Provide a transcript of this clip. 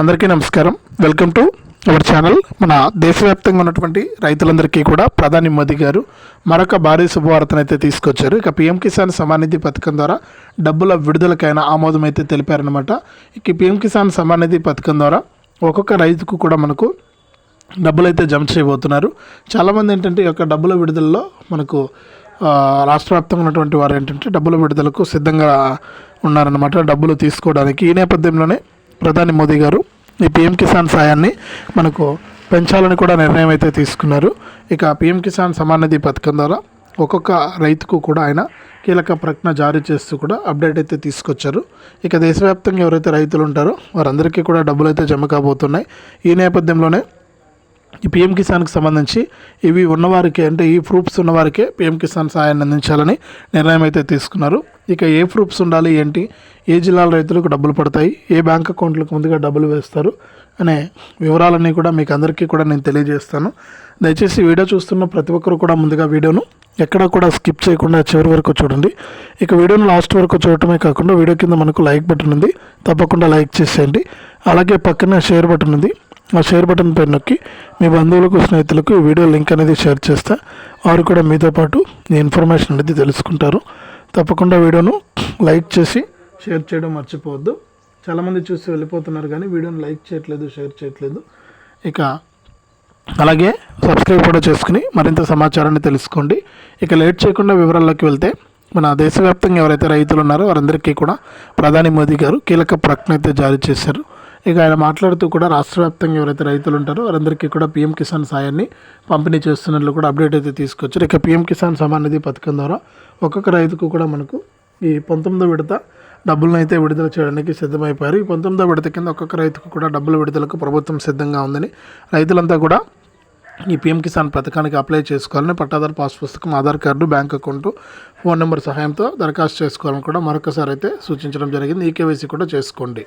అందరికీ నమస్కారం. Welcome to our channel మన దేశవ్యాప్తంగా ఉన్నటువంటి రైతులందరికీ కూడా ప్రధాని మోదీ గారు మరొక భారీ శుభవార్తను అయితే తీసుకొచ్చారు. ఇక పీఎం కిసాన్ సమానిధి పథకం ద్వారా డబ్బుల విడుదలకైనా ఆమోదం అయితే తెలిపారనమాట ఇక పీఎం కిసాన్ సమానిధి పథకం ద్వారా ఒక్కొక్క రైతుకు కూడా మనకు డబ్బులు అయితే జమ చేయబోతున్నారు. చాలామంది ఏంటంటే ఈ యొక్క డబ్బుల విడుదలలో మనకు రాష్ట్ర వ్యాప్తంగా ఉన్నటువంటి వారు ఏంటంటే డబ్బుల విడుదలకు సిద్ధంగా ఉన్నారన్నమాట. డబ్బులు తీసుకోవడానికి ఈ నేపథ్యంలోనే ప్రధాని మోదీ గారు ఈ పిఎం కిసాన్ సాయాన్ని మనకు పెంచాలని కూడా నిర్ణయం అయితే తీసుకున్నారు. ఇక పిఎం కిసాన్ సమాన్ నిధి పథకం ద్వారా ఒక్కొక్క రైతుకు కూడా ఆయన కీలక ప్రకటన జారీ చేస్తూ కూడా అప్డేట్ అయితే తీసుకొచ్చారు. ఇక దేశవ్యాప్తంగా ఎవరైతే రైతులు ఉంటారో వారందరికీ కూడా డబ్బులు అయితే జమ కాబోతున్నాయి. ఈ నేపథ్యంలోనే ఈ పిఎం కిసాన్కి సంబంధించి ఇవి ఉన్నవారికి అంటే ఈ ప్రూఫ్స్ ఉన్నవారికే పిఎం కిసాన్ సహాయాన్ని అందించాలని నిర్ణయం అయితే తీసుకున్నారు. ఇక ఏ ప్రూఫ్స్ ఉండాలి ఏంటి ఏ జిల్లాల రైతులకు డబ్బులు పడతాయి ఏ బ్యాంక్ అకౌంట్లకు ముందుగా డబ్బులు వేస్తారు అనే వివరాలన్నీ కూడా మీకు అందరికీ కూడా నేను తెలియజేస్తాను. దయచేసి వీడియో చూస్తున్న ప్రతి ఒక్కరు కూడా ముందుగా వీడియోను ఎక్కడ కూడా స్కిప్ చేయకుండా చివరి వరకు చూడండి. ఇక వీడియోను లాస్ట్ వరకు చూడటమే కాకుండా వీడియో కింద మనకు లైక్ బటన్ ఉంది తప్పకుండా లైక్ చేసేయండి. అలాగే పక్కన షేర్ బటన్ ఉంది. ఆ షేర్ బటన్ పైన నొక్కి మీ బంధువులకు స్నేహితులకు ఈ వీడియో లింక్ అనేది షేర్ చేస్తే. వారు కూడా మీతో పాటు ఈ ఇన్ఫర్మేషన్ అనేది తెలుసుకుంటారు. తప్పకుండా వీడియోను లైక్ చేసి షేర్ చేయడం మర్చిపోవద్దు. చాలామంది చూసి వెళ్ళిపోతున్నారు కానీ వీడియోని లైక్ చేయట్లేదు షేర్ చేయట్లేదు. ఇక అలాగే సబ్స్క్రైబ్ కూడా చేసుకుని మరింత సమాచారాన్ని తెలుసుకోండి. ఇక లేట్ చేయకుండా వివరాల్లోకి వెళ్తే మన దేశవ్యాప్తంగా ఎవరైతే రైతులు ఉన్నారో వారందరికీ కూడా ప్రధాని మోదీ గారు కీలక ప్రకటన అయితే జారీ చేశారు. ఇక ఆయన మాట్లాడుతూ కూడా రాష్ట్ర వ్యాప్తంగా ఎవరైతే రైతులు ఉంటారో వారందరికీ కూడా పీఎం కిసాన్ సాయాన్ని పంపిణీ చేస్తున్నట్లు కూడా అప్డేట్ అయితే తీసుకొచ్చారు. ఇక పీఎం కిసాన్ సమాన్ నిధి పథకం ద్వారా ఒక్కొక్క రైతుకు కూడా మనకు ఈ పంతొమ్మిదో విడత డబ్బులను అయితే విడుదల చేయడానికి సిద్ధమైపోయారు. ఈ పంతొమ్మిదో విడత కింద ఒక్కొక్క రైతుకు కూడా డబ్బుల విడుదలకు ప్రభుత్వం సిద్ధంగా ఉందని రైతులంతా కూడా ఈ పీఎం కిసాన్ పథకానికి అప్లై చేసుకోవాలని పట్టాదారు పాస్ పుస్తకం Aadhaar card bank account phone number సహాయంతో దరఖాస్తు చేసుకోవాలని కూడా మరొకసారి అయితే సూచించడం జరిగింది. ఈ కేవైసీ కూడా చేసుకోండి.